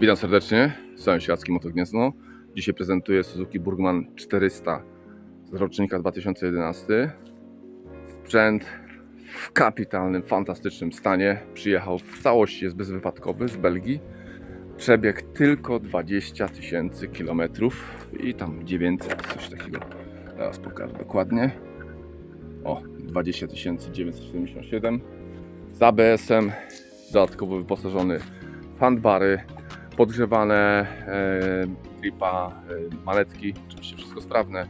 Witam serdecznie, Sałem Świacki Motogniezno. Dzisiaj prezentuję Suzuki Burgman 400 z rocznika 2011. Sprzęt w kapitalnym, fantastycznym stanie. Przyjechał w całości, jest bezwypadkowy z Belgii. Przebieg tylko 20 tysięcy kilometrów i tam 900, coś takiego. Teraz pokażę dokładnie. O, 20 977 z ABS-em, dodatkowo wyposażony w handbary, podgrzewane e, gripa, e, maletki, oczywiście wszystko sprawne.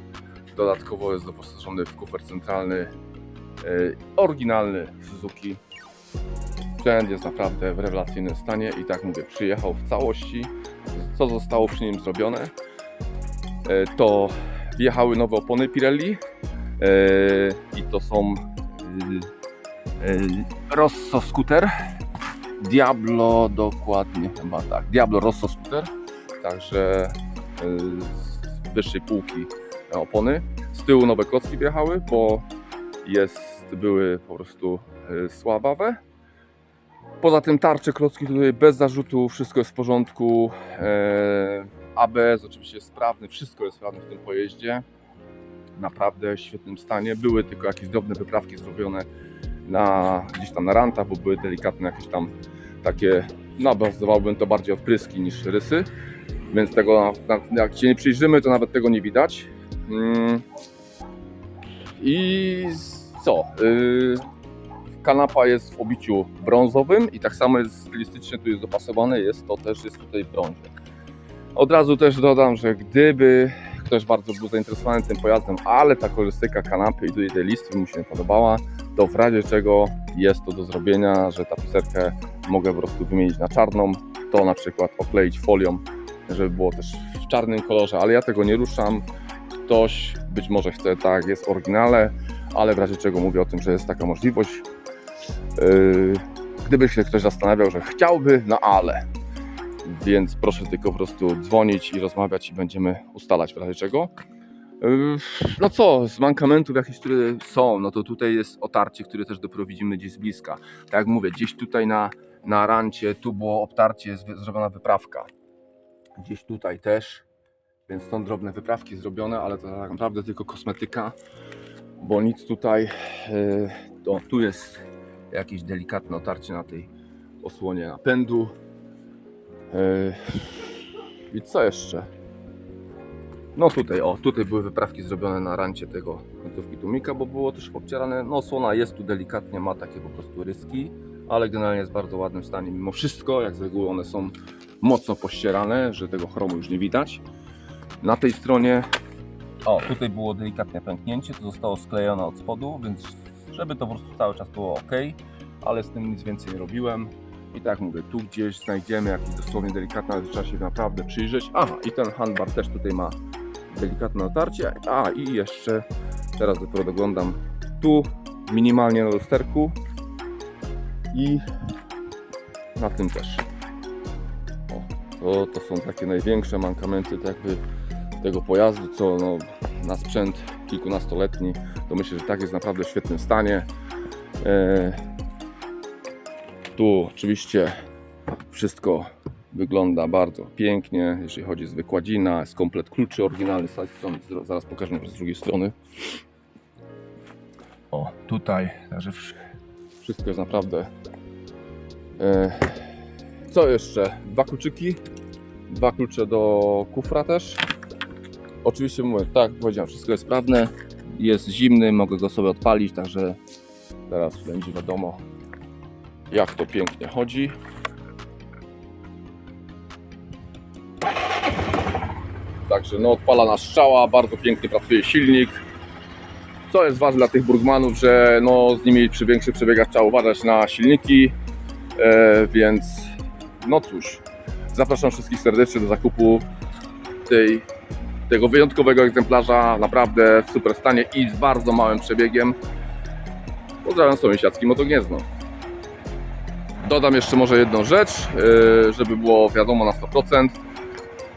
Dodatkowo jest doposażony w kufer centralny, e, oryginalny Suzuki. Sprzęt jest naprawdę w rewelacyjnym stanie i tak mówię, przyjechał w całości. Co zostało przy nim zrobione? E, to wjechały nowe opony Pirelli e, i to są e, e, Rosso Scooter Diablo dokładnie chyba tak. Diablo Rosso Scooter. Także y, z wyższej półki opony. Z tyłu nowe klocki wjechały, bo jest, były po prostu y, słabawe. Poza tym tarcze, klocki tutaj bez zarzutu, wszystko jest w porządku. E, ABS oczywiście jest sprawny, wszystko jest sprawne w tym pojeździe. Naprawdę w świetnym stanie. Były tylko jakieś drobne wyprawki zrobione na, gdzieś tam na rantach, bo były delikatne jakieś tam takie, no to bardziej odpryski niż rysy, więc tego, jak się nie przyjrzymy, to nawet tego nie widać. Mm. I co? Yy, kanapa jest w obiciu brązowym i tak samo jest stylistycznie tu jest dopasowane, jest to też jest tutaj brązie. Od razu też dodam, że gdyby ktoś bardzo był zainteresowany tym pojazdem, ale ta kolorystyka kanapy i tutaj tej listy mu się nie podobała, to w razie czego jest to do zrobienia, że tapicerkę mogę po prostu wymienić na czarną, to na przykład okleić folią, żeby było też w czarnym kolorze, ale ja tego nie ruszam. Ktoś być może chce tak, jest oryginale, ale w razie czego mówię o tym, że jest taka możliwość. Yy, gdyby się ktoś zastanawiał, że chciałby, no ale. Więc proszę tylko po prostu dzwonić i rozmawiać i będziemy ustalać w razie czego. Yy, No co, z mankamentów jakieś, które są, no to tutaj jest otarcie, które też dopiero widzimy gdzieś z bliska. Tak jak mówię, gdzieś tutaj na, na rancie, tu było obtarcie, zrobiona wyprawka. Gdzieś tutaj też, więc są drobne wyprawki zrobione, ale to tak naprawdę tylko kosmetyka, bo nic tutaj, yy, to tu jest jakieś delikatne otarcie na tej osłonie napędu. Yy, I co jeszcze? No tutaj, o, tutaj były wyprawki zrobione na rancie tego końcówki tłumika, bo było też obcierane, no osłona jest tu delikatnie, ma takie po prostu ryski, ale generalnie jest w bardzo ładnym stanie mimo wszystko, jak z reguły one są mocno pościerane, że tego chromu już nie widać. Na tej stronie, o, tutaj było delikatne pęknięcie, to zostało sklejone od spodu, więc żeby to po prostu cały czas było ok, ale z tym nic więcej nie robiłem. I tak mówię, tu gdzieś znajdziemy jakieś dosłownie delikatne, ale trzeba się naprawdę przyjrzeć. Aha, i ten handbar też tutaj ma delikatne otarcie. A i jeszcze teraz dopiero doglądam tu minimalnie na lusterku i na tym też. O, to, to są takie największe mankamenty jakby tego pojazdu, co no, na sprzęt kilkunastoletni, to myślę, że tak jest naprawdę w świetnym stanie. E, tu oczywiście wszystko wygląda bardzo pięknie, jeżeli chodzi o wykładzina, jest komplet kluczy oryginalny z zaraz pokażę z drugiej strony. O, tutaj, także wsz- wszystko jest naprawdę... E, co jeszcze? Dwa kluczyki, dwa klucze do kufra też. Oczywiście mówię, tak, powiedziałem, wszystko jest sprawne, jest zimny, mogę go sobie odpalić, także teraz będzie wiadomo jak to pięknie chodzi. Także no odpala nas strzała, bardzo pięknie pracuje silnik. Co jest ważne dla tych burgmanów, że no z nimi przy większych przebiegach trzeba uważać na silniki, e, więc no cóż, zapraszam wszystkich serdecznie do zakupu tej, tego wyjątkowego egzemplarza, naprawdę w super stanie i z bardzo małym przebiegiem. Pozdrawiam sąsiedzki Motogniezno. Dodam jeszcze może jedną rzecz, yy, żeby było wiadomo na 100%.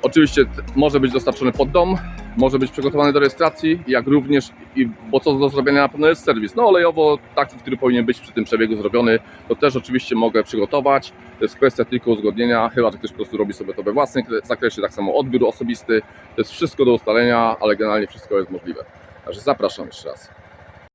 Oczywiście może być dostarczony pod dom, może być przygotowany do rejestracji, jak również, i, bo co do zrobienia na pewno jest serwis. No olejowo taki, który powinien być przy tym przebiegu zrobiony, to też oczywiście mogę przygotować. To jest kwestia tylko uzgodnienia, chyba że ktoś po prostu robi sobie to we własnym kre- zakresie, tak samo odbiór osobisty. To jest wszystko do ustalenia, ale generalnie wszystko jest możliwe. Także zapraszam jeszcze raz.